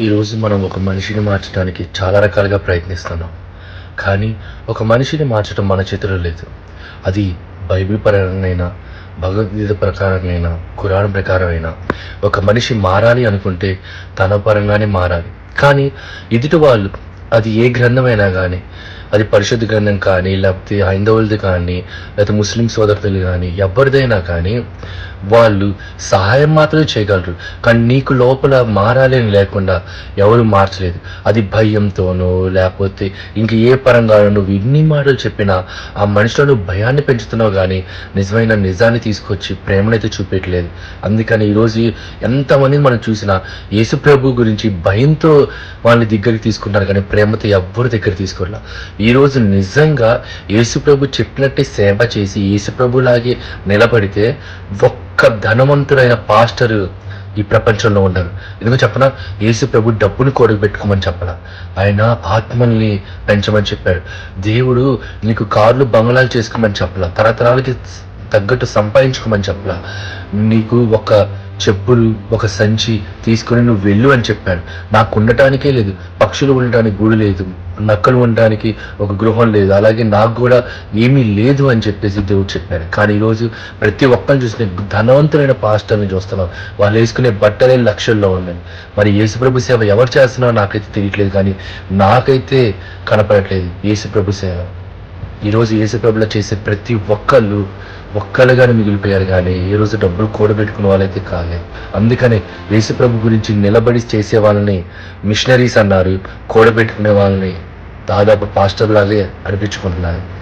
ఈరోజు మనం ఒక మనిషిని మార్చడానికి చాలా రకాలుగా ప్రయత్నిస్తున్నాం. కానీ ఒక మనిషిని మార్చడం మన చేతిలో లేదు. అది బైబిల్ పరంగానైనా భగవద్గీత ప్రకారమైనా కురాన్ ప్రకారమైనా ఒక మనిషి మారాలి అనుకుంటే తన పరంగానే మారాలి. కానీ ఎదుటి వాళ్ళు అది ఏ గ్రంథమైనా కానీ అది పరిశుద్ధ గ్రంథం కానీ లేకపోతే హైందవులది కానీ లేకపోతే ముస్లిం సోదరులు కానీ ఎవరిదైనా కానీ వాళ్ళు సహాయం మాత్రమే చేయగలరు. కానీ నీకు లోపల మారాలి అని లేకుండా ఎవరు మార్చలేదు. అది భయంతోనో లేకపోతే ఇంక ఏ పరంగానో నువ్వు ఇన్ని మాటలు చెప్పినా ఆ మనిషిలో నువ్వు భయాన్ని పెంచుతున్నావు కానీ నిజమైన నిజాన్ని తీసుకొచ్చి ప్రేమనైతే చూపెట్టలేదు. అందుకని ఈరోజు ఎంతమందిని మనం చూసినా యేసు ప్రభు గురించి భయంతో వాళ్ళని దగ్గరికి తీసుకుంటారు కానీ ప్రేమతో ఎవ్వరి దగ్గర తీసుకోవాల ఈరోజు నిజంగా యేసుప్రభు చెప్పినట్టే సేవ చేసి యేసుప్రభులాగే నిలబడితే ఒక్క ధనవంతుడైన పాస్టర్ ఈ ప్రపంచంలో ఉండరు. ఎందుకు చెప్పనా? యేసు ప్రభు డబ్బుని కూడబెట్టుకోమని చెప్పాల. ఆయన ఆత్మల్ని పెంచమని చెప్పాడు. దేవుడు నీకు కార్లు బంగ్లాలు చేసుకోమని చెప్పాల. తరతరాలకి తగ్గట్టు సంపాదించుకోమని చెప్పలా. నీకు ఒక చెప్పులు ఒక సంచి తీసుకుని నువ్వు వెళ్ళు అని చెప్పాడు. నాకు ఉండటానికే లేదు. పక్షులు ఉండటానికి గూడు లేదు. నక్కలు ఉండటానికి ఒక గృహం లేదు. అలాగే నాకు కూడా ఏమీ లేదు అని చెప్పేసి దేవుడు చెప్పాడు. కానీ ఈరోజు ప్రతి ఒక్కరిని చూసిన ధనవంతులైన పాస్టర్ని చూస్తున్నాం వాళ్ళు వేసుకునే బట్టలే లక్షల్లో ఉన్నాయి. మరి యేసుప్రభు సేవ ఎవరు చేస్తున్నారో నాకైతే తెలియట్లేదు. కానీ నాకైతే కనపడట్లేదు. యేసుప్రభు సేవ. ఈరోజు ఏసుప్రభులో చేసే ప్రతి ఒక్కళ్ళు ఒక్కళ్ళుగానే మిగిలిపోయారు కానీ ఈ రోజు డబ్బులు కూడబెట్టుకునే వాళ్ళైతే కాలేదు అందుకనే యేసుప్రభు గురించి నిలబడి చేసే వాళ్ళని మిషనరీస్ అన్నారు కూడబెట్టుకునే వాళ్ళని దాదాపు పాస్టర్లాగే అనిపించుకుంటున్నారు.